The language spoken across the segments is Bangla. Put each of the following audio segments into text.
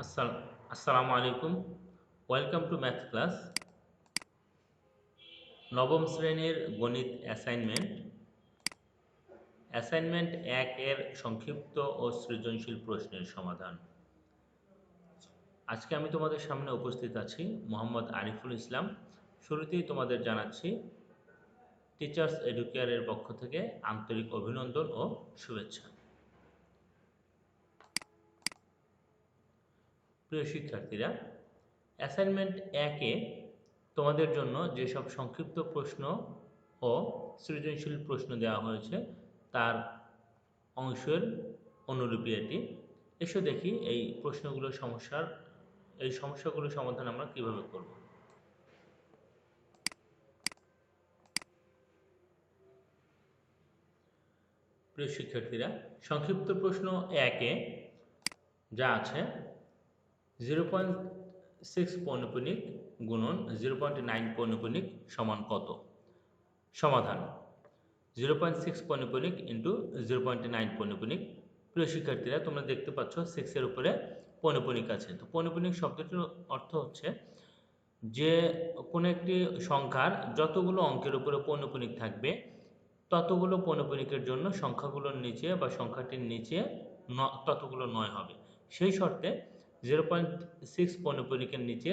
আসসালাম আলাইকুম। ওয়েলকাম টু ম্যাথ ক্লাস নবম শ্রেণির গণিত অ্যাসাইনমেন্ট অ্যাসাইনমেন্ট এক এর সংক্ষিপ্ত ও সৃজনশীল প্রশ্নের সমাধান। আজকে আমি তোমাদের সামনে উপস্থিত আছি মোহাম্মদ আরিফুল ইসলাম। শুরুতেই তোমাদের জানাচ্ছি টিচার্স এডুকেয়ারের পক্ষ থেকে আন্তরিক অভিনন্দন ও শুভেচ্ছা। প্রিয় শিক্ষার্থীরা অ্যাসাইনমেন্ট একে তোমাদের জন্য যেসব সংক্ষিপ্ত প্রশ্ন ও সৃজনশীল প্রশ্ন দেওয়া হয়েছে, তার অংশের অনুরূপী এটি। এসো দেখি এই প্রশ্নগুলোর সমস্যার, এই সমস্যাগুলোর সমাধান আমরা কীভাবে করব। প্রিয় শিক্ষার্থীরা, সংক্ষিপ্ত প্রশ্ন একে যা আছে জিরো পয়েন্ট সিক্স পৌনপুনিক গুণন জিরো পয়েন্ট নাইন পৌনপুনিক সমান কত? সমাধান। জিরো পয়েন্ট সিক্স পৌনপুনিক ইন্টু জিরো পয়েন্ট নাইন পৌনপুনিক প্রিয় শিক্ষার্থীরা, তোমরা দেখতে পাচ্ছ সিক্সের উপরে পৌনপুনিক আছে। তো পৌনপুনিক শব্দটির অর্থ হচ্ছে যে কোনো একটি সংখ্যার যতগুলো অঙ্কের উপরে পৌনপুনিক থাকবে, ততগুলো পৌনপুনিকের জন্য সংখ্যাগুলোর নিচে বা সংখ্যাটির নিচে ততগুলো নয় হবে। সেই শর্তে জিরো পয়েন্ট সিক্স পৌনপুনিকের নিচে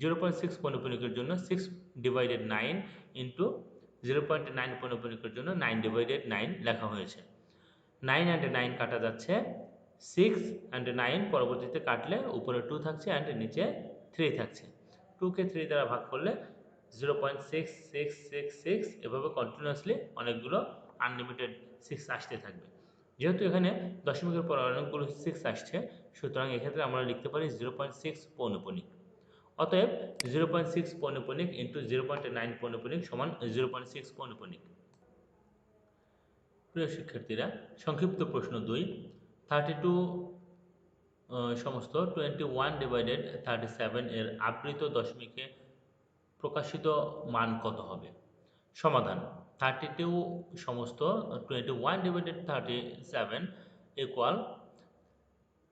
জিরো পয়েন্ট সিক্স পৌনপুনিকের জন্য six divided nine into zero point nine পৌনপুনিকের জন্য নাইন ডিভাইডেড নাইন লেখা হয়েছে। নাইন অ্যান্ড নাইন কাটা যাচ্ছে সিক্স অ্যান্ড নাইন পরবর্তীতে কাটলে উপরে টু থাকছে অ্যান্ড নিচে থ্রি থাকছে। টুকে থ্রি দ্বারা ভাগ করলে zero point six six six six এভাবে কন্টিনিউয়াসলি অনেকগুলো আনলিমিটেড সিক্স আসতে থাকবে। যেহেতু এখানে দশমিকের পর অনেকগুলো সিক্স আসছে সুতরাং এক্ষেত্রে আমরা লিখতে পারি জিরো পয়েন্ট সিক্স পৌনপনিক। অতএব জিরো পয়েন্ট সিক্স পৌনপনিক ইন্টু জিরো পয়েন্ট নাইন পৌনপনিক সমান জিরো পয়েন্ট সিক্স পৌনপনিক। প্রিয় শিক্ষার্থীরা, সংক্ষিপ্ত প্রশ্ন দুই। থার্টি টু সমস্ত twenty one divided thirty seven এর আবৃত দশমিকে প্রকাশিত মান কত হবে? সমাধান থার্টি টু সমস্ত twenty one divided thirty seven equal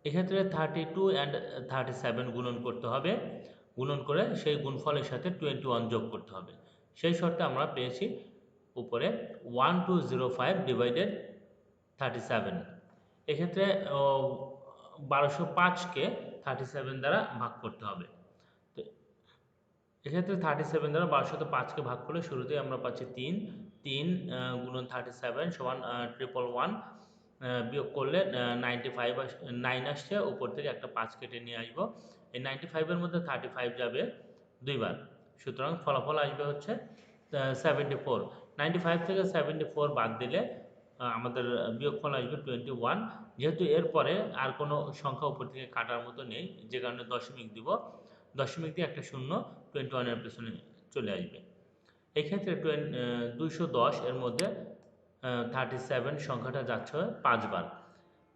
এক্ষেত্রে thirty two and thirty seven গুণন করতে হবে। গুণন করে সেই গুণফলের সাথে টোয়েন্টি ওয়ান যোগ করতে হবে। সেই শর্তে আমরা পেয়েছি উপরে one two zero five divided thirty seven এক্ষেত্রে বারোশো পাঁচকে থার্টি সেভেন দ্বারা ভাগ করতে হবে। তো, এক্ষেত্রে থার্টি সেভেন দ্বারা বারোশত পাঁচকে ভাগ করলে শুরুতেই আমরা পাচ্ছি তিন। তিন গুণন থার্টি সেভেন সমান ট্রিপল ওয়ান বিয়োগ করলে নাইনটি ফাইভ আস নাইন আসছে, উপর থেকে একটা পাঁচ কেটে নিয়ে আসব। এই নাইনটি ফাইভের মধ্যে থার্টি ফাইভ যাবে দুইবার। সুতরাং ফলাফল আসবে হচ্ছে সেভেন্টি ফোর নাইনটি ফাইভ থেকে সেভেন্টি ফোর বাদ দিলে আমাদের বিয়োগফল আসবে টোয়েন্টি ওয়ান যেহেতু এরপরে আর কোনো সংখ্যা উপর থেকে কাটার মতো নেই, যে কারণে দশমিক দিব। দশমিক দিয়ে একটা শূন্য টোয়েন্টি ওয়ানের পেছনে চলে আসবে। এক্ষেত্রে টোয়েন দুইশো দশ এর মধ্যে থার্টি সেভেন সংখ্যাটা যাচ্ছে পাঁচবার।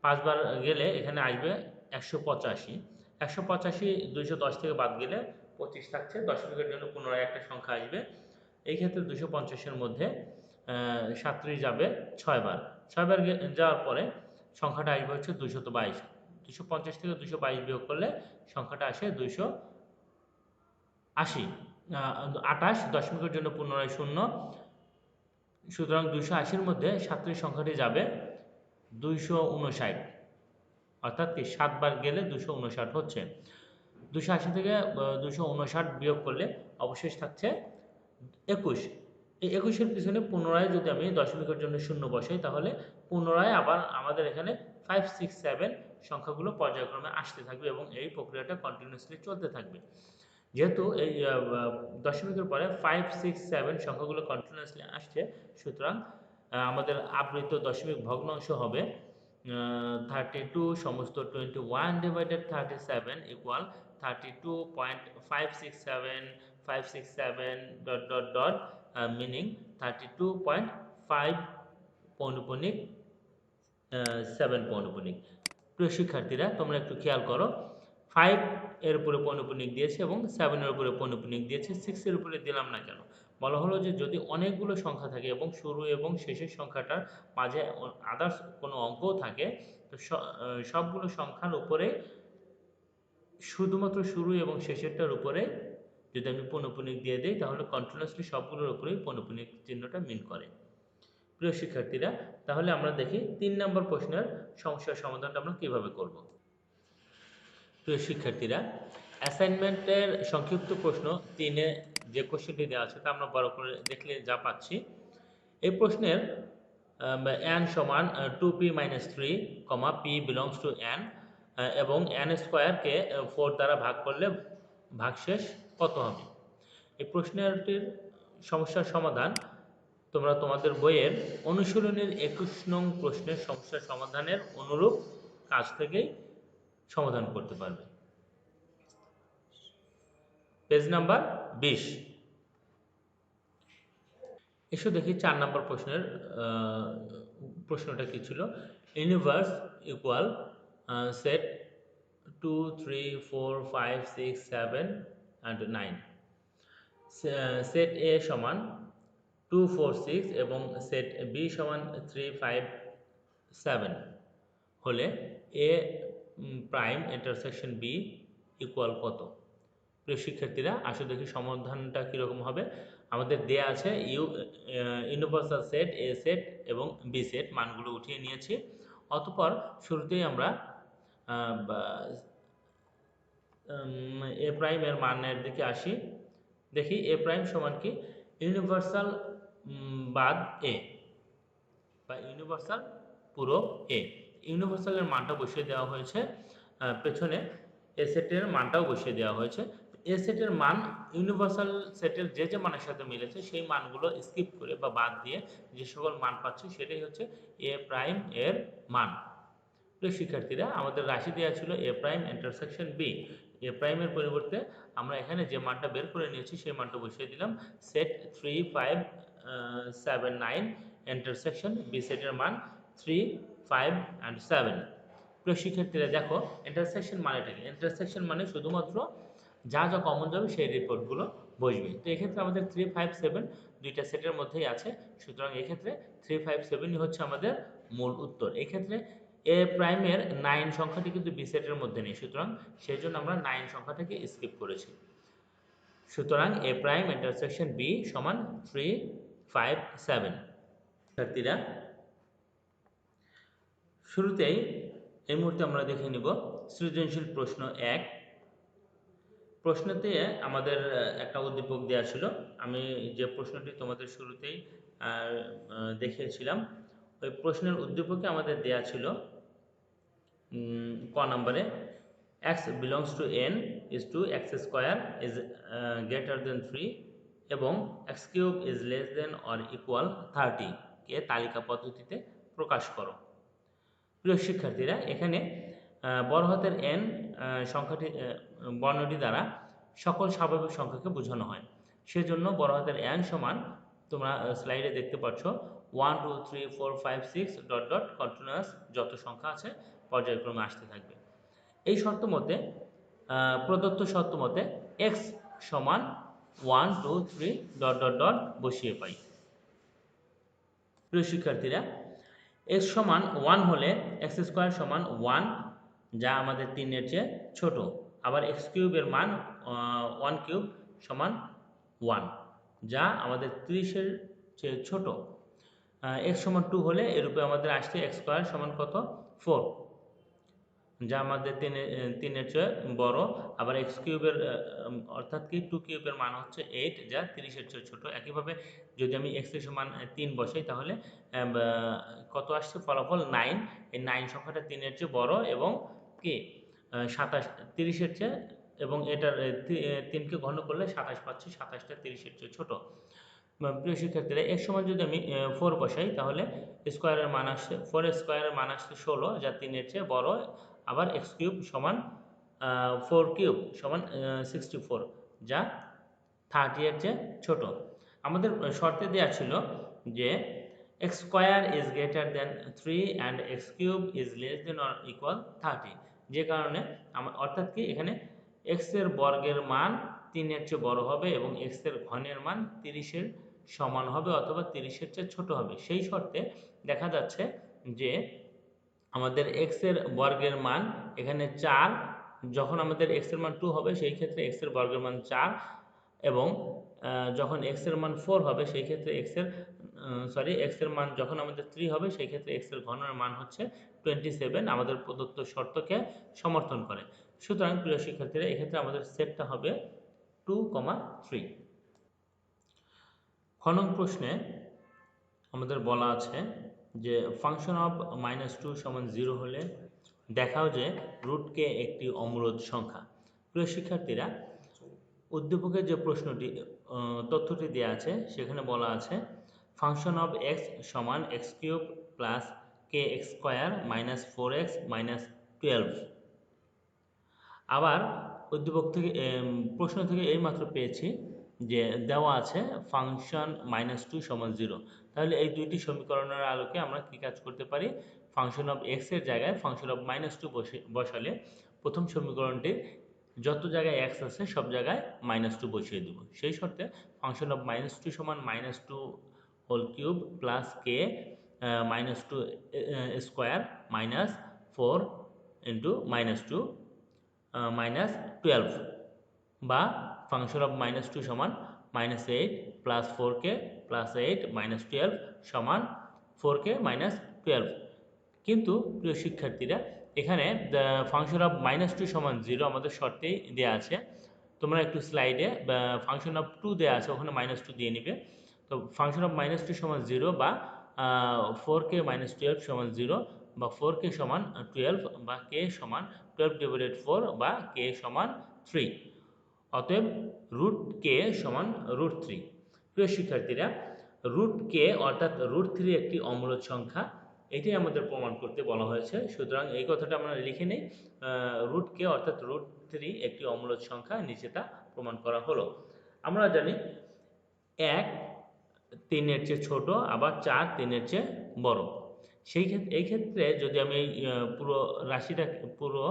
পাঁচবার গেলে এখানে আসবে একশো পঁচাশি। একশো পঁচাশি দুইশো দশ থেকে বাদ গেলে পঁচিশ থাকছে। দশমিকের জন্য পুনরায় একটা সংখ্যা আসবে। এই ক্ষেত্রে দুশো পঞ্চাশের মধ্যে সাতত্রিশ যাবে ছয়বার। ছয়বার যাওয়ার পরে সংখ্যাটা আসবে হচ্ছে দুশত বাইশ। দুশো পঞ্চাশ থেকে দুশো বাইশ বিয়োগ করলে সংখ্যাটা আসে দুশো আশি। আটাশ দশমিকের জন্য পুনরায় শূন্য। সুতরাং দুইশো আশির মধ্যে সাতত্রিশ সংখ্যাটি যাবে দুইশো উনষাট। অর্থাৎ কি সাতবার গেলে দুশো উনষাট হচ্ছে। দুশো আশি থেকে দুশো উনষাট বিয়োগ করলে অবশেষ থাকছে একুশ। এই একুশের পিছনে পুনরায় যদি আমি দশমিকের জন্য শূন্য বসাই, তাহলে পুনরায় আবার আমাদের এখানে ফাইভ সিক্স সেভেন সংখ্যাগুলো পর্যায়ক্রমে আসতে থাকবে এবং এই প্রক্রিয়াটা কন্টিনিউসলি চলতে থাকবে। যেহেতু এই দশমিকের পরে ফাইভ সিক্স সেভেন সংখ্যাগুলো কন্টিনিউসলি আসছে, সুতরাং আমাদের আবৃত দশমিক ভগ্নাংশ হবে থার্টি টু সমস্ত twenty one divided thirty seven equal thirty two point five six seven five six seven dot dot dot meaning thirty two point five পৌনপনিক seven পৌনপনিক। প্রিয় শিক্ষার্থীরা, তোমরা একটু খেয়াল করো ফাইভ এর উপরে পৌনপনিক দিয়েছে এবং সেভেনের উপরে পৌনপনিক দিয়েছে সিক্সের উপরে দিলাম না কেন? বলা হলো যে যদি অনেকগুলো সংখ্যা থাকে এবং শুরু এবং শেষের সংখ্যাটার মাঝে আদার্স কোনো অঙ্কও থাকে, তো সবগুলো সংখ্যার উপরে শুধুমাত্র শুরু এবং শেষেরটার উপরে যদি আমি পৌনপুনিক দিয়ে দিই, তাহলে কন্টিনিউয়াসলি সবগুলোর উপরেই পৌনপুনিক চিহ্নটা মিন করে। প্রিয় শিক্ষার্থীরা, তাহলে আমরা দেখি তিন নম্বর প্রশ্নের সমস্যার সমাধানটা আমরা কীভাবে করব। প্রিয় শিক্ষার্থীরা অ্যাসাইনমেন্টের সংক্ষিপ্ত প্রশ্ন তিনে যে কোশ্চেনটি দেওয়া আছে তা আমরা বড় করে দেখলে যা পাচ্ছি। এই প্রশ্নের এন সমান two P minus three comma P belongs to N এবং এন স্কোয়ারকে ফোর দ্বারা ভাগ করলে ভাগশেষ কত হবে? এই প্রশ্নটির সমস্যার সমাধান তোমরা তোমাদের বইয়ের অনুশীলনের একুশ নং প্রশ্নের সমস্যার সমাধানের অনুরূপ কাজ থেকেই সমাধান করতে পারবে। পেজ নাম্বার বিশ। এসো দেখি চার নাম্বার প্রশ্নের প্রশ্নটা কি ছিল? Universe equal set two three four five six seven and nine set A সমান টু ফোর সিক্স এবং সেট বি সমান থ্রি ফাইভ সেভেন হলে A prime intersection B equal কত? প্রিয় শিক্ষার্থীরা আসলে দেখি সমাধানটা কীরকম হবে। আমাদের দেয়া আছে U universal set A set এবং বি সেট মানগুলো উঠিয়ে নিয়েছি। অতপর শুরুতেই আমরা এ প্রাইমের মানের দিকে আসি। দেখি এ প্রাইম সমান কি? ইউনিভার্সাল বাদ এ বা ইউনিভার্সাল পুরো এ ইউনিভার্সালের মানটা বসিয়ে দেওয়া হয়েছে পেছনে এ মানটাও বসিয়ে দেওয়া হয়েছে। এ মান ইউনিভার্সাল সেটের যে যে মানের সাথে মিলেছে, সেই মানগুলো স্কিপ করে বা বাদ দিয়ে যে সকল মান পাচ্ছি, সেটাই হচ্ছে এ প্রাইম এর মান। শিক্ষার্থীরা, আমাদের রাশি দেওয়া ছিল A prime intersection B A প্রাইমের পরিবর্তে আমরা এখানে যে মানটা বের করে নিয়েছি, সেই মানটা বসিয়ে দিলাম set three five seven nine intersection B সেটের মান থ্রি ফাইভ অ্যান্ড সেভেন প্রিয় শিক্ষার্থীরা, দেখো ইন্টারসেকশন মানেটা কি? ইন্টারসেকশন মানে শুধুমাত্র যা যা কমন যাবে সেই রিপোর্টগুলো বসবে। তো এক্ষেত্রে আমাদের থ্রি ফাইভ সেভেন দুইটা সেটের মধ্যেই আছে। সুতরাং এক্ষেত্রে থ্রি ফাইভ সেভেনই হচ্ছে আমাদের মূল উত্তর। এক্ষেত্রে এ প্রাইমের নাইন সংখ্যাটি কিন্তু বি সেটের মধ্যে নেই। সুতরাং সেই জন্য আমরা নাইন সংখ্যাটাকে স্কিপ করেছি। সুতরাং এ প্রাইম ইন্টারসেকশন বি সমান থ্রি ফাইভ সেভেন শিক্ষার্থীরা শুরুতেই এই মুহূর্তে আমরা দেখে নিব সৃজনশীল প্রশ্ন এক। প্রশ্নতে আমাদের একটা উদ্দীপক দেওয়া ছিল। আমি যে প্রশ্নটি তোমাদের শুরুতেই দেখিয়েছিলাম, ওই প্রশ্নের উদ্দীপকে আমাদের দেয়া ছিল ক নম্বরে X belongs to N is two X square is greater than three এবং X cube is less than or equal thirty কে তালিকা পদ্ধতিতে প্রকাশ করো। প্রিয় শিক্ষার্থীরা, এখানে বড় হাতের এন সংখ্যাটি বর্ণটি দ্বারা সকল স্বাভাবিক সংখ্যাকে বোঝানো হয়। সেজন্য বড় হাতের এন সমান তোমরা স্লাইডে দেখতে পাচ্ছ one two three four five six dot dot continuous যত সংখ্যা আছে পর্যায়ক্রমে আসতে থাকবে। এই শর্ত মতে প্রদত্ত শর্ত মতে এক্স সমান one two three dot dot dot বসিয়ে পাই। প্রিয় শিক্ষার্থীরা এক্স সমান ওয়ান হলে এক্স স্কোয়ার সমান ওয়ান, যা আমাদের তিনের চেয়ে ছোট। আবার এক্স কিউবের মান ওয়ান কিউব সমান ওয়ান, যা আমাদের তিরিশের চেয়ে ছোট। এক্স সমান টু হলে এরূপে আমাদের আসছে এক্স স্কোয়ার সমান কত? ফোর। যা আমাদের তিনের তিনের চেয়ে বড়। আবার এক্স কিউবের অর্থাৎ কি? টু কিউবের মান হচ্ছে এইট যা তিরিশের চেয়ে ছোট। একইভাবে যদি আমি এক্সের সমান তিন বসাই, তাহলে কত আসছে? ফলাফল নাইন এই নাইন সংখ্যাটা তিনের চেয়ে বড় এবং কি? সাতাশ, তিরিশের চেয়ে, এবং এটার তিনকে ঘন করলে সাতাশ পাচ্ছি, সাতাশটা তিরিশের চেয়ে ছোট। প্রিয় শিক্ষার্থীরা, এর সময় যদি আমি ফোর বসাই, তাহলে স্কোয়ারের মান আসছে ফোর স্কোয়ারের মান আসছে ষোলো, যা তিনের চেয়ে বড়। আবার এক্স কিউব সমান ফোর কিউব সমান সিক্সটি ফোর যা থার্টি এর চেয়ে ছোট। আমাদের শর্তে দেওয়া ছিল যে X square is greater than three and X cube is less than or equal thirty যে কারণে আমা- অর্থাৎ কি এখানে এক্সের বর্গের মান তিনের চেয়ে বড় হবে এবং এক্সের ঘনের মান তিরিশের সমান হবে অথবা তিরিশের চেয়ে ছোট হবে। সেই শর্তে দেখা যাচ্ছে যে আমাদের এক্সের বর্গের মান এখানে চার, যখন আমাদের এক্সের মান টু হবে, সেই ক্ষেত্রে এক্সের বর্গের মান চার এবং যখন এক্সের মান ফোর হবে, সেই ক্ষেত্রে এক্সের সরি এক্সের মান যখন আমাদের থ্রি হবে, সেই ক্ষেত্রে এক্সের ঘনের মান হচ্ছে টোয়েন্টি সেভেন আমাদের প্রদত্ত শর্তকে সমর্থন করে। সুতরাং, প্রিয় শিক্ষার্থীরা, এক্ষেত্রে আমাদের সেটটা হবে টু কমা থ্রি খ নং প্রশ্নে আমাদের বলা আছে যে ফাংশন অফ মাইনাস টু সমান জিরো হলে দেখাও যে রুটকে একটি অমূলদ সংখ্যা। প্রিয় শিক্ষার্থীরা, উদ্দীপকের যে প্রশ্নটি তথ্যটি দেওয়া আছে, সেখানে বলা আছে ফাংশন অফ এক্স সমান X cube plus K X square minus four X minus twelve আবার উদ্দীপক থেকে প্রশ্ন থেকে এইমাত্র পেয়েছি যে দেওয়া আছে ফাংশন মাইনাস টু সমান জিরো তাহলে এই দুইটি সমীকরণের আলোকে আমরা কি কাজ করতে পারি? ফাংশন অফ এক্সের জায়গায় ফাংশন অফ মাইনাস টু বসে, বসালে প্রথম সমীকরণটির যত জায়গায় এক্স আছে সব জায়গায় মাইনাস টু বসিয়ে দেব। সেই শর্তে ফাংশন অফ মাইনাস টু সমান minus two whole cube plus K minus two square minus four into minus two minus twelve বা ফাংশন অফ মাইনাস টু সমান minus eight plus four K plus eight minus twelve সমান ফোর কে মাইনাস টুয়েলভ কিন্তু প্রিয় শিক্ষার্থীরা, এখানে ফাংশন অফ মাইনাস টু সমান জিরো আমাদের শর্তেই দেওয়া আছে। তোমরা একটু স্লাইডে ফাংশন অফ টু দেওয়া আছে, ওখানে মাইনাস টু দিয়ে নিবে। তো ফাংশন অফ মাইনাস টু সমান জিরো বা ফোর কে মাইনাস টুয়েলভ সমান জিরো বা ফোর কে সমান টুয়েলভ বা কে সমান টুয়েলভ ডিভাইডেড ফোর বা কে সমান থ্রি অতএব রুট কে সমান রুট থ্রি প্রিয় শিক্ষার্থীরা রুট কে অর্থাৎ রুট থ্রি একটি অমূলদ সংখ্যা, এটাই আমাদের প্রমাণ করতে বলা হয়েছে। সুতরাং এই কথাটা আমরা লিখে নেই। রুট কে অর্থাৎ রুট থ্রি একটি অমূলদ সংখ্যা, নিচে তা প্রমাণ করা হলো। আমরা জানি এক তিনের চেয়ে ছোট, আবার চার তিনের চেয়ে বড়। সেই ক্ষেত্রে এই ক্ষেত্রে যদি আমি পুরো রাশিটা, পুরো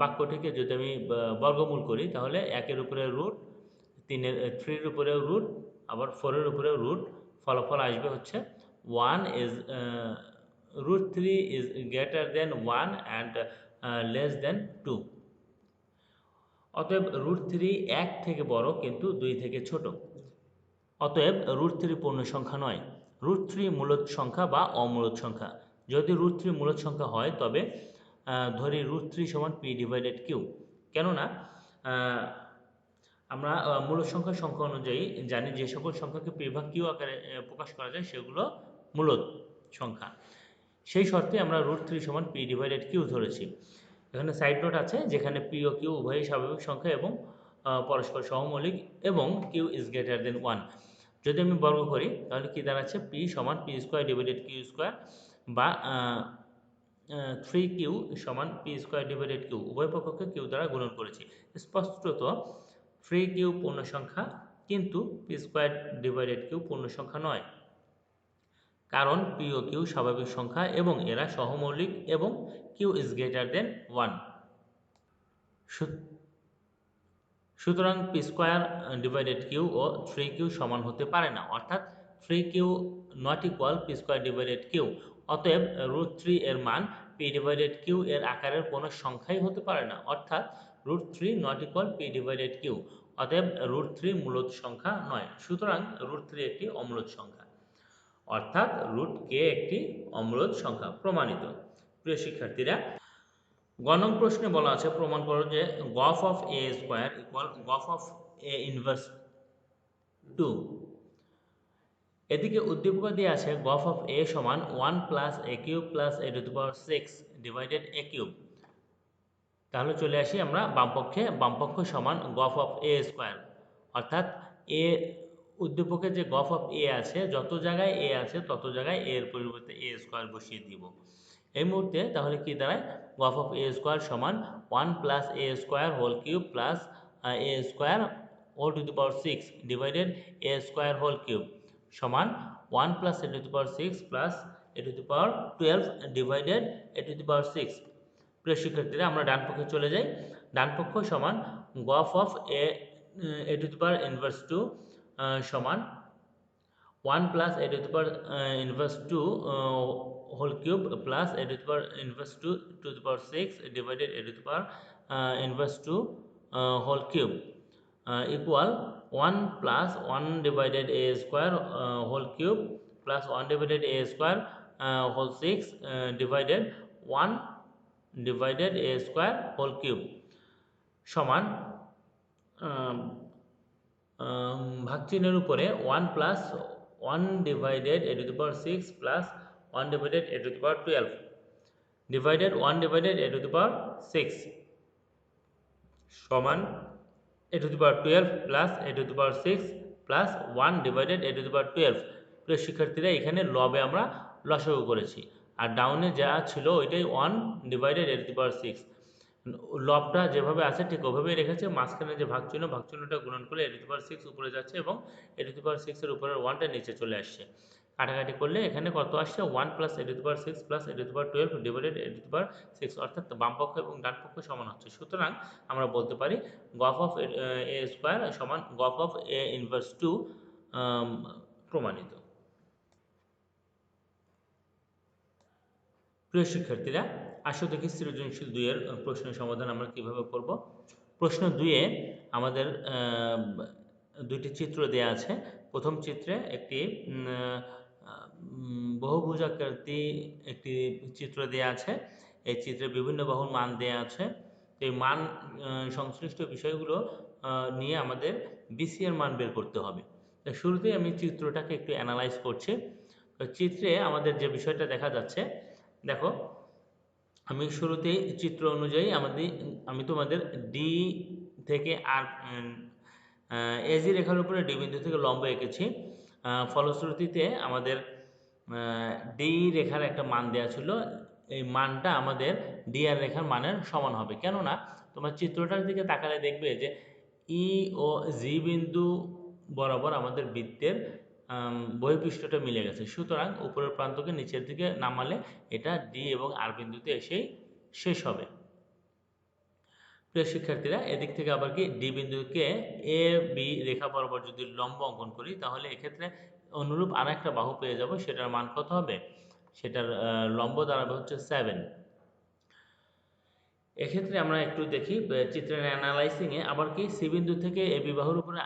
বাক্যটিকে যদি আমি বর্গমূল করি, তাহলে একের উপরে রুট তিনের থ্রির উপরেও রুট আবার ফোরের উপরেও রুট ফলাফল আসবে হচ্ছে one is root three is greater than one and less than two অতএব রুট থ্রি এক থেকে বড় কিন্তু দুই থেকে ছোট। অতএব রুট থ্রি পূর্ণ সংখ্যা নয়। রুট থ্রি মূলত সংখ্যা বা অমূলত সংখ্যা। যদি রুট থ্রি মূলত সংখ্যা হয় তবে ধরি রুট থ্রি সমান পি ডিভাইডেড কিউ কেননা আমরা মূলত সংখ্যার সংখ্যা অনুযায়ী জানি যে সকল সংখ্যাকে পি ভাগ কিউ আকারে প্রকাশ করা যায়, সেগুলো মূলত সংখ্যা। সেই শর্তে আমরা রুট থ্রি সমান পি ডিভাইডেড কিউ ধরেছি। এখানে সাইড নোট আছে, যেখানে পি ও কিউ উভয়ই স্বাভাবিক সংখ্যা এবং পরস্পর সহমৌলিক এবং Q is greater than one যদি আমি বর্গ করি, তাহলে কি দাঁড়াচ্ছে? পি সমান P square divided Q square বা থ্রি কিউ সমান পি স্কোয়ার ডিভাইডেড কিউ উভয় পক্ষকে কিউ দ্বারা গুণন করেছি। স্পষ্টত থ্রি কিউ পূর্ণ সংখ্যা, কিন্তু পি স্কোয়ার ডিভাইডেড কিউ পূর্ণ সংখ্যা নয়। কারণ পি ও কিউ স্বাভাবিক সংখ্যা এবং এরা সহমৌলিক এবং Q is greater than one সুতরাং পি স্কোয়ার ডিভাইডেড কিউ ও থ্রি কিউ সমান হতে পারে না। অর্থাৎ three Q not equal P square divided Q. অতএব রুট থ্রি এর মান পি ডিভাইডেড কিউ এর আকারের কোনো সংখ্যাই হতে পারে না। অর্থাৎ root three not equal P divided Q অতএব রুট থ্রি মূলত সংখ্যা নয়, সুতরাং রুট থ্রি একটি অমূলত সংখ্যা। অর্থাৎ রুট কে একটি অমূলত সংখ্যা, প্রমাণিত। প্রিয় শিক্ষার্থীরা গণং প্রশ্নে বলা আছে, প্রমাণ করো যে গফ of A square equal গফ of A inverse two এদিকে উদ্দীপক দিয়ে আছে, গফ অফ এ সমান one plus A cube plus A to the power six divided A cube তাহলে চলে আসি আমরা বামপক্ষে, বামপক্ষ সমান গফ অফ এ স্কোয়ার। অর্থাৎ এ উদ্দীপকে যে গফ অফ এ আছে, যত জায়গায় এ আছে, তত জায়গায় এর পরিবর্তে এ স্কোয়ার বসিয়ে দিব। এই মুহূর্তে তাহলে কি দাঁড়ায়? গফ অফ এ স্কোয়ার সমান one plus A square whole cube plus A square whole to the power six divided A square whole cube সমান one plus A to the power six plus A to the power twelve divided A to the power six. প্রিয় শিক্ষার্থীরা, আমরা ডান পক্ষে চলে যাই। ডান পক্ষ সমান গফ of A A to the power inverse two সমান one plus A to the power inverse two whole cube plus A to the power inverse two to the power six divided A to the power inverse two whole cube equal one plus one divided A square whole cube plus one divided A square whole six divided one divided A square whole cube সমান ভাগচিহ্নের উপরে one plus one divided A to the power six plus one divided A to power twelve divided one divided A to power six সমান A to the power twelve plus A to power six plus one divided A to power twelve প্রিয় শিক্ষার্থীরা, এখানে লবে আমরা লসাগু করেছি। আর ডাউনে যা ছিল ওইটাই one divided A to power six লবটা যেভাবে আছে ঠিক ওভাবেই রেখেছে, মাঝখানে যে ভাগ চিহ্ন, ভাগ চিহ্নটা গুণন করলে এ টু পাওয়ার সিক্স উপরে যাচ্ছে এবং এ টু পাওয়ার সিক্সের উপরের ওয়ানটা নিচে চলে আসছে। কাটাকাটি করলে এখানে কত আসছে? One plus A to power six plus A to power twelve divided A to power six অর্থাৎ বাম পক্ষ এবং ডান পক্ষ সমান হচ্ছে। সুতরাং আমরা বলতে পারি গফ অফ এ স্কোয়ার সমান g of of a inverse to প্রমাণিত। প্রিয় শিক্ষার্থীরা, আসো দেখি সৃজনশীল দুইয়ের প্রশ্নের সমাধান আমরা কীভাবে করব? প্রশ্ন দুইয়ে আমাদের দুইটি চিত্র দেয়া আছে। প্রথম চিত্রে একটি বহুভুজাকৃতি একটি চিত্র দেয়া আছে। এই চিত্রে বিভিন্ন বাহুর মান দেয়া আছে। এই মান সংশ্লিষ্ট বিষয়গুলো নিয়ে আমাদের বিসি এর মান বের করতে হবে। শুরুতেই আমি চিত্রটাকে একটু অ্যানালাইজ করছি। চিত্রে আমাদের যে বিষয়টা দেখা যাচ্ছে দেখো, আমি শুরুতেই চিত্র অনুযায়ী আমাদের, আমি তোমাদের ডি থেকে আর এজি রেখার উপরে ডি বিন্দু থেকে লম্ব এঁকেছি। ফলশ্রুতিতে আমাদের ডি রেখার একটা মান দেওয়া ছিল। এই মানটা আমাদের ডি আর রেখার মানের সমান হবে। কেননা, তোমার চিত্রটার দিকে তাকালে দেখবে যে ই ও জি বিন্দু বরাবর আমাদের বৃত্তের বহিঃপৃষ্ঠটা মিলে গেছে। সুতরাং উপরের প্রান্তকে নিচের দিকে নামালে এটা ডি এবং আর বিন্দুতে এসেই শেষ হবে। প্রিয় শিক্ষার্থীরা, এদিক থেকে আবার কি ডি বিন্দুকে এ বি রেখা বরাবর যদি লম্ব অঙ্কন করি, তাহলে এক্ষেত্রে অনুরূপ আর একটা বাহু পেয়ে যাব, সেটার মান কত হবে? সেটার লম্ব দাঁড়াবে হচ্ছে সেভেন এক্ষেত্রে আমরা একটু দেখি চিত্রের অ্যানালাইসিংয়ে আবার কি সি বিন্দু থেকে এ বিবাহুর উপরে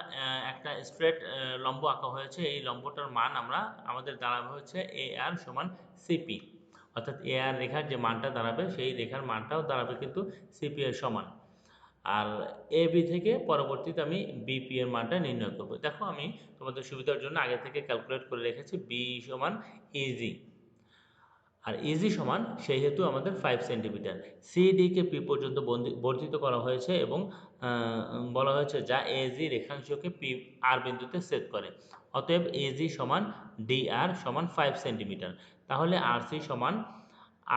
একটা স্ট্রেট লম্ব আঁকা হয়েছে। এই লম্বটার মান আমরা, আমাদের দাঁড়াবে হচ্ছে এ আর সমান সিপি অর্থাৎ এ আর রেখার যে মানটা দাঁড়াবে, সেই রেখার মানটাও দাঁড়াবে কিন্তু সিপি এর সমান। আর এ বি থেকে পরবর্তীতে আমি বিপি এর মানটা নির্ণয় করব। দেখো আমি তোমাদের সুবিধার জন্য আগে থেকে ক্যালকুলেট করে রেখেছি বি সমান ইজি আর ইজি সমান সেই হেতু আমাদের ফাইভ সেন্টিমিটার সিডিকে পি পর্যন্ত বর্ধিত করা হয়েছে এবং বলা হয়েছে যা এজি রেখাংশকে পি আর বিন্দুতে সেট করে। অতএব এজি সমান ডি আর সমান ফাইভ সেন্টিমিটার তাহলে আর সি সমান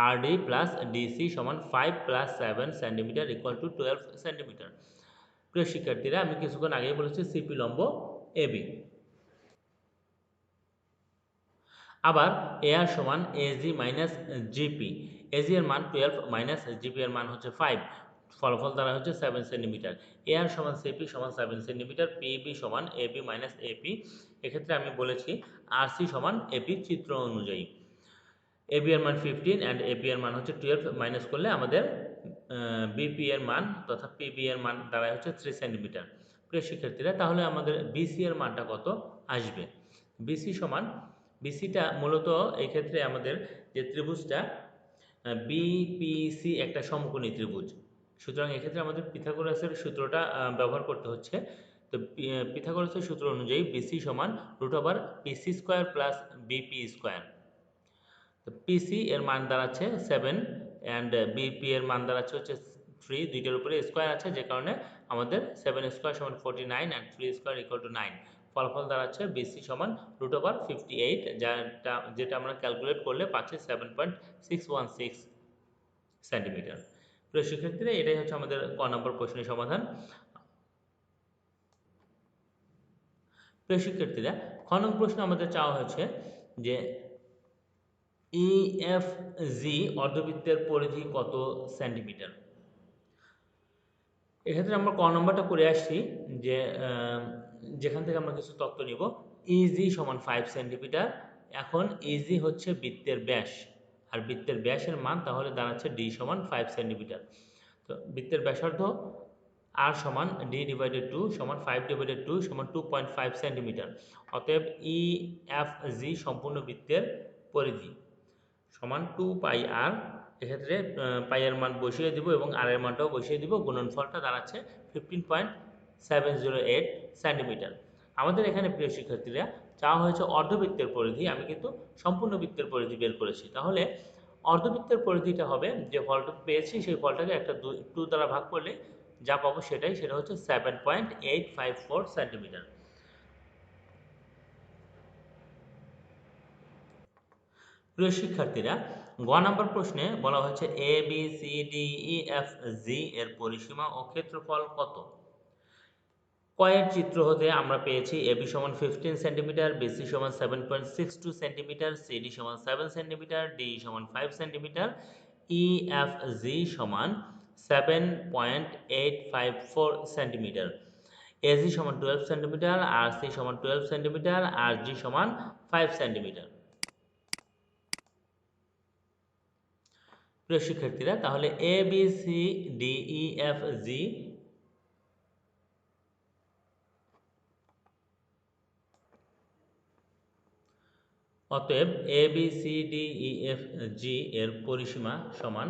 আর ডি প্লাস ডিসি সমান five plus seven centimetre equal to twelve centimetre প্রিয় শিক্ষার্থীরা, আমি কিছুক্ষণ আগেই বলেছি সিপি লম্ব এবি আবার এ আর সমান এজি মাইনাস জিপি এজি এর মান টুয়েলভ মাইনাস জিপি এর মান হচ্ছে ফাইভ ফলাফল দ্বারা হচ্ছে সেভেন সেন্টিমিটার এ আর সমান সিপি সমান সেভেন সেন্টিমিটার পিবি সমান এবি মাইনাস এপি এক্ষেত্রে আমি বলেছি আর সি সমান এপি চিত্র অনুযায়ী। এবি এর মান ফিফটিন অ্যান্ড এপি এর মান হচ্ছে টুয়েলভ মাইনাস করলে আমাদের বিপি এর মান তথা পিবি এর মান দাঁড়ায় হচ্ছে থ্রি সেন্টিমিটার প্রিয় শিক্ষার্থীরা, তাহলে আমাদের বিসি এর মানটা কত আসবে? বিসি সমান বিসিটা মূলত এই ক্ষেত্রে আমাদের যে ত্রিভুজটা বিপিসি একটা সমকোণী ত্রিভুজ। সুতরাং এক্ষেত্রে আমাদের পিথাগোরাসের সূত্রটা ব্যবহার করতে হচ্ছে। তো পিথাগোরাসের সূত্র অনুযায়ী বিসি সমান root over PC square plus BP square তো পিসি এর মান দাঁড়াচ্ছে সেভেন অ্যান্ড বিপি এর মান দাঁড়াচ্ছে হচ্ছে থ্রি দুইটার উপরে স্কোয়ার আছে, যে কারণে আমাদের সেভেন স্কোয়ার সমান forty nine and three square equal to nine ফলাফল দাঁড়াচ্ছে বিসি সমান রুট ওভার ফিফটি এইট যেটা যেটা আমরা ক্যালকুলেট করলে পাচ্ছি seven point six one six centimetre প্রিয় শিক্ষার্থীরা, এটাই হচ্ছে আমাদের ক নম্বর প্রশ্নের সমাধান। প্রিয় শিক্ষার্থীরা, খ নম্বর প্রশ্ন আমাদের চাওয়া হয়েছে যে ই এফ জি অর্ধবৃত্তের পরিধি কত সেন্টিমিটার এক্ষেত্রে আমরা ক নম্বরটা করে আসছি যে যেখান থেকে আমরা কিছু তত্ত্ব নিব ইজি সমান ফাইভ সেন্টিমিটার এখন ইজি হচ্ছে বৃত্তের ব্যাস। আর বৃত্তের ব্যাসের মান তাহলে দাঁড়াচ্ছে ডি সমান ফাইভ সেন্টিমিটার তো বৃত্তের ব্যাসার্ধ আর সমান ডি ডিভাইডেড টু সমান ফাইভ ডিভাইডেড টু সমান টু পয়েন্ট ফাইভ সেন্টিমিটার অতএব ই এফ জি সম্পূর্ণ বৃত্তের পরিধি। সমান টু পাই আর এক্ষেত্রে পাইয়ের মান বসিয়ে দিব এবং আর এর মানটাও বসিয়ে দিব। গুণনফলটা দাঁড়াচ্ছে fifteen point seven zero eight centimetre আমাদের এখানে প্রিয় শিক্ষার্থীরা, চাওয়া হয়েছে অর্ধবৃত্তের পরিধি, আমি কিন্তু সম্পূর্ণ বৃত্তের পরিধি বের করেছি। তাহলে অর্ধবৃত্তের পরিধিটা হবে যে ফলটা পেয়েছি, সেই ফলটাকে একটা টু দ্বারা ভাগ করলে যা পাবো সেটাই, সেটা হচ্ছে seven point eight five four centimetre প্রিয় শিক্ষার্থীরা, গ নম্বর প্রশ্নে বলা হয়েছে A B C D E F G এর পরিসীমা ও ক্ষেত্রফল কত? কয়ের চিত্র হতে আমরা পেয়েছি এবি সমান ফিফটিন সেন্টিমিটার বিসি সমান seven point six two centimetre CD সমান সেভেন সেন্টিমিটার ডি সমান five centimetre E F G সমান seven point eight five four centimetre AG সমান টুয়েলভ সেন্টিমিটার আর সি সমান টুয়েলভ সেন্টিমিটার আর জি সমান ফাইভ সেন্টিমিটার প্রিয় শিক্ষার্থীরা, তাহলে A B C D E F G অতএব A B C D E F G এর পরিসীমা সমান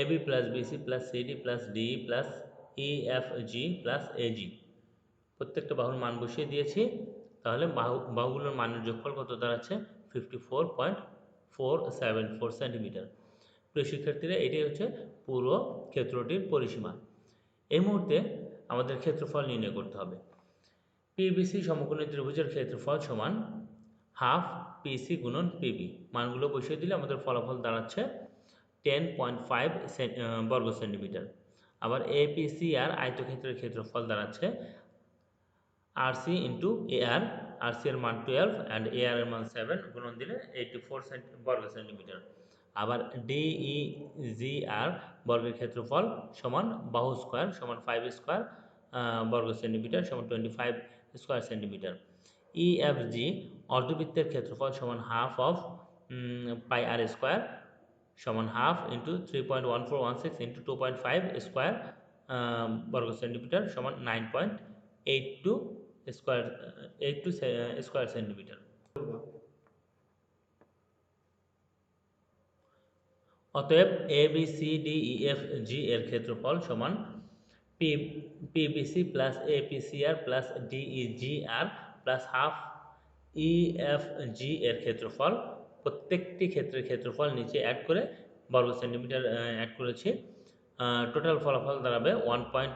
A B plus BC plus CD plus DE plus E F G plus AG প্রত্যেকটা বাহুর মান বসিয়ে দিয়েছি। তাহলে বাহু, বাহুগুলোর মানের যোগফল কত দাঁড়াচ্ছে? Fifty four point four seven four centimetre প্রিয় শিক্ষার্থীরা, এটাই হচ্ছে পুরো ক্ষেত্রটির পরিসীমা। এই মুহূর্তে আমাদের ক্ষেত্রফল নির্ণয় করতে হবে। পিবিসি সমকোণী ত্রিভুজের ক্ষেত্রফল সমান হাফ পিসি গুণন পিবি মানগুলো বসিয়ে দিলে আমাদের ফলাফল দাঁড়াচ্ছে টেন পয়েন্ট ফাইভ বর্গ সেন্টিমিটার আবার এপিসি আর আয়তক্ষেত্রের ক্ষেত্রফল দাঁড়াচ্ছে R C into A R R C এর মান টুয়েলভ অ্যান্ড এ আর এর মান সেভেন গুণন দিলে এইটটি ফোর বর্গ সেন্টিমিটার আবার ডিই জি আর বর্গের ক্ষেত্রফল সমান বাহু স্কোয়ার সমান ফাইভ স্কোয়ার বর্গ সেন্টিমিটার সমান twenty five square centimetre EFG অর্ধবৃত্তের ক্ষেত্রফল সমান half of pi R square সমান half into three into two five square বর্গ সেন্টিমিটার সমান nine eight two square eight two square centimetre অতএব A B C D E F G এর ক্ষেত্রফল সমান P PBC plus APCR plus DE R plus half E F G এর ক্ষেত্রফল, প্রত্যেকটি ক্ষেত্রের ক্ষেত্রফল নিচে অ্যাড করে বর্গ সেন্টিমিটার অ্যাড করেছি। টোটাল ফলাফল দাঁড়াবে one point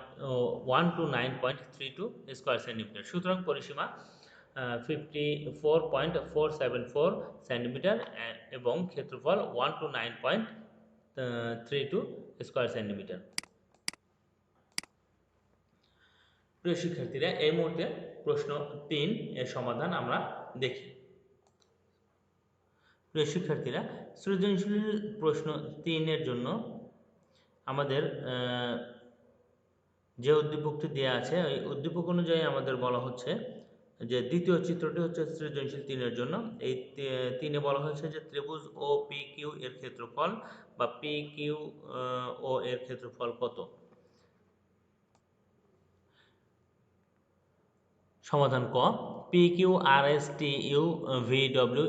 one two nine point three two square centimetre সুতরাং পরিসীমা fifty four point four seven four centimetre এবং ক্ষেত্রফল one two nine point three two square centimetre প্রিয় শিক্ষার্থীরা, এই মুহূর্তে প্রশ্ন তিন এর সমাধান আমরা দেখি। প্রিয় শিক্ষার্থীরা, সৃজনশীল প্রশ্ন তিনের জন্য আমাদের যে উদ্দীপকটি দেওয়া আছে, ওই উদ্দীপক অনুযায়ী আমাদের বলা হচ্ছে যে দ্বিতীয় চিত্রটি হচ্ছে সৃজনশীল তিনের জন্য। এই তিনে বলা হয়েছে যে ত্রিভুজ ও পি কিউ এর ক্ষেত্রফল বা পি কিউ ও এর ক্ষেত্রফল কত? সমাধান ক। টি ইউ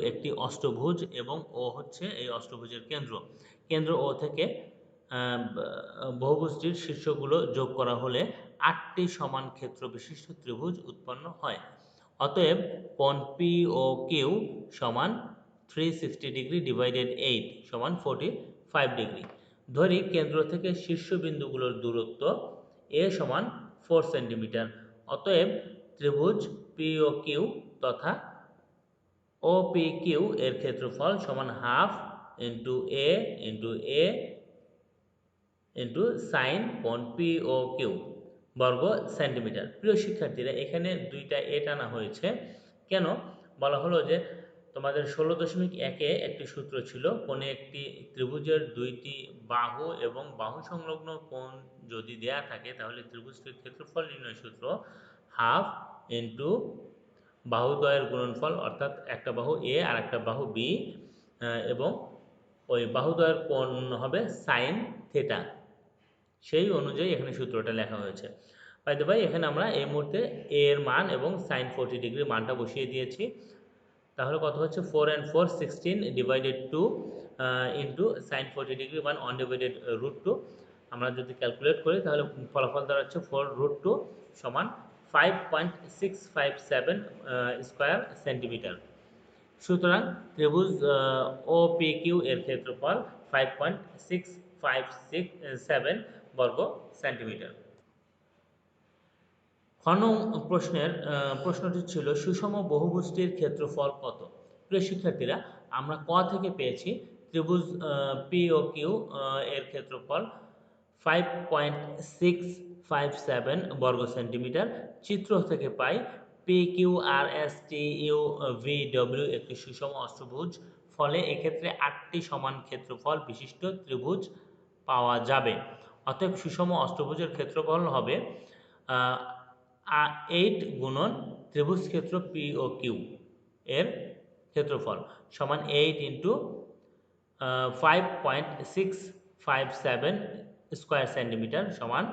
একটি অষ্টভুজ এবং ও হচ্ছে এই অষ্টভুজের কেন্দ্র। কেন্দ্র ও থেকে বহুভুজটির শীর্ষগুলো যোগ করা হলে আটটি সমান ক্ষেত্র বিশিষ্ট ত্রিভুজ উৎপন্ন হয়। অতএব কোণ পি ও কিউ সমান three sixty degree divided eight সমান ফোর্টি ফাইভ ডিগ্রি ধরি কেন্দ্র থেকে শীর্ষবিন্দুগুলোর দূরত্ব এ সমান ফোর সেন্টিমিটার অতএব ত্রিভুজ পি ও কিউ তথা ও পি কিউ এর ক্ষেত্রফল সমান half into A into A into sine কোণ পি ও কিউ বর্গ সেন্টিমিটার। প্রিয় শিক্ষার্থীরা, এখানে দুইটা এ টানা হয়েছে। কেন? বলা হলো যে তোমাদের ষোলো দশমিক একে একটি সূত্র ছিল, কোণে একটি ত্রিভুজের দুইটি বাহু এবং বাহু সংলগ্ন কোণ যদি দেয়া থাকে, তাহলে ত্রিভুজটির ক্ষেত্রফল নির্ণয় সূত্র হাফ ইন্টু বাহুদ্বয়ের গুণনফল, অর্থাৎ একটা বাহু এ আর একটা বাহু বি এবং ওই বাহুদ্বয়ের কোণ হবে সাইন থেটা সেই অনুযায়ী এখানে সূত্রটা লেখা হয়েছে। বাইদে ভাই এখানে আমরা এই মুহূর্তে এ এর মান এবং সাইন ফোরটি ডিগ্রি মানটা বসিয়ে দিয়েছি। তাহলে কত হচ্ছে? Four and four sixteen divided two into sine forty degree one on divided root two আমরা যদি ক্যালকুলেট করি, তাহলে ফলাফল দাঁড়াচ্ছে ফোর রুট টু সমান five point six five seven square centimetre সুতরাং ত্রিভুজ ও পি কিউ এর ক্ষেত্রফল five point six five six seven বর্গ সেন্টিমিটার খ নং প্রশ্নের আহ, প্রশ্নটি ছিল সুষম বহুভুজটির ক্ষেত্রফল কত? প্রিয় শিক্ষার্থীরা আমরা ক থেকে পেয়েছি ত্রিভুজ পি ও কিউ এর ক্ষেত্রফল five point six five seven বর্গ সেন্টিমিটার চিত্র থেকে পাই P Q R S T U V W একটি সুষম অষ্টভুজ ফলে এক্ষেত্রে আটটি সমান ক্ষেত্রফল বিশিষ্ট ত্রিভুজ পাওয়া যাবে। অতএব সুষম অষ্টভুজের ক্ষেত্রফল হবে এইট গুণন ত্রিভুজ ক্ষেত্র পি ও কিউ এর ক্ষেত্রফল সমান eight into five point six five seven square centimetre সমান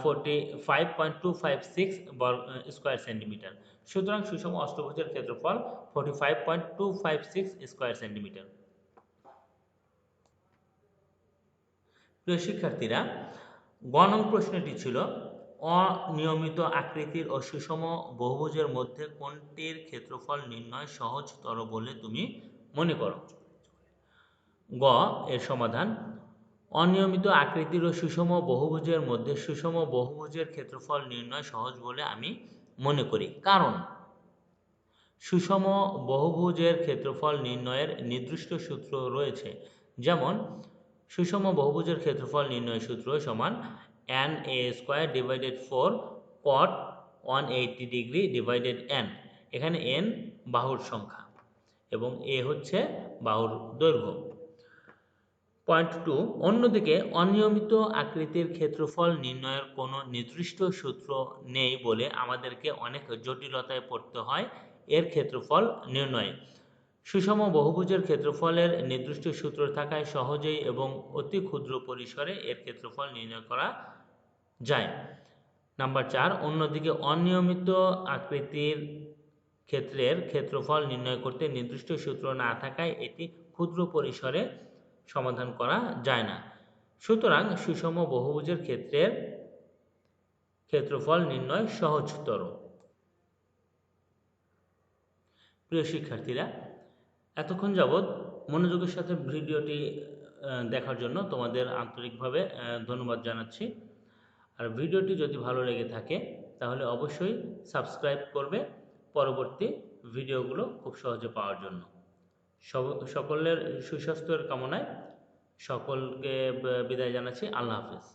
forty five point two five six square centimetre সুতরাং সুষম অষ্টভুজের ক্ষেত্রফল forty five point two five six square centimetre প্রিয় শিক্ষার্থীরা গ নং প্রশ্নটি ছিল, অনিয়মিত আকৃতির ও সুষম বহুভুজের মধ্যে কোনটির ক্ষেত্রফল নির্ণয় সহজতর বলে তুমি মনে করো? গ, এর সমাধান অনিয়মিত আকৃতির ও সুষম বহুভুজের মধ্যে সুষম বহুভুজের ক্ষেত্রফল নির্ণয় সহজ বলে আমি মনে করি। কারণ সুষম বহুভুজের ক্ষেত্রফল নির্ণয়ের নির্দিষ্ট সূত্র রয়েছে। যেমন, সুষম বহুভুজের ক্ষেত্রফল নির্ণয় সূত্র সমান N A square divided four cot one eighty degree divided N এখানে এন বাহুর সংখ্যা এবং এ হচ্ছে বাহুর দৈর্ঘ্য। পয়েন্ট টু, অন্যদিকে অনিয়মিত আকৃতির ক্ষেত্রফল নির্ণয়ের কোনো নির্দিষ্ট সূত্র নেই বলে আমাদেরকে অনেক জটিলতায় পড়তে হয় এর ক্ষেত্রফল নির্ণয়ে। সুষম বহুভুজের ক্ষেত্রফলের নির্দিষ্ট সূত্র থাকায় সহজেই এবং অতি ক্ষুদ্র পরিসরে এর ক্ষেত্রফল নির্ণয় করা যায়। নাম্বার চার, অন্যদিকে অনিয়মিত আকৃতির ক্ষেত্রের ক্ষেত্রফল নির্ণয় করতে নির্দিষ্ট সূত্র না থাকায় এটি ক্ষুদ্র পরিসরে সমাধান করা যায় না। সুতরাং সুষম বহুভুজের ক্ষেত্রের ক্ষেত্রফল নির্ণয় সহজতর। প্রিয় শিক্ষার্থীরা, এতক্ষণ যাবৎ মনোযোগের সাথে ভিডিওটি দেখার জন্য তোমাদের আন্তরিকভাবে ধন্যবাদ জানাচ্ছি। আর ভিডিওটি যদি ভালো লেগে থাকে, তাহলে অবশ্যই সাবস্ক্রাইব করবে পরবর্তী ভিডিওগুলো খুব সহজে পাওয়ার জন্য। সকলের সুস্বাস্থ্যের কামনায় সকলকে বিদায় জানাচ্ছি। আল্লাহ হাফেজ।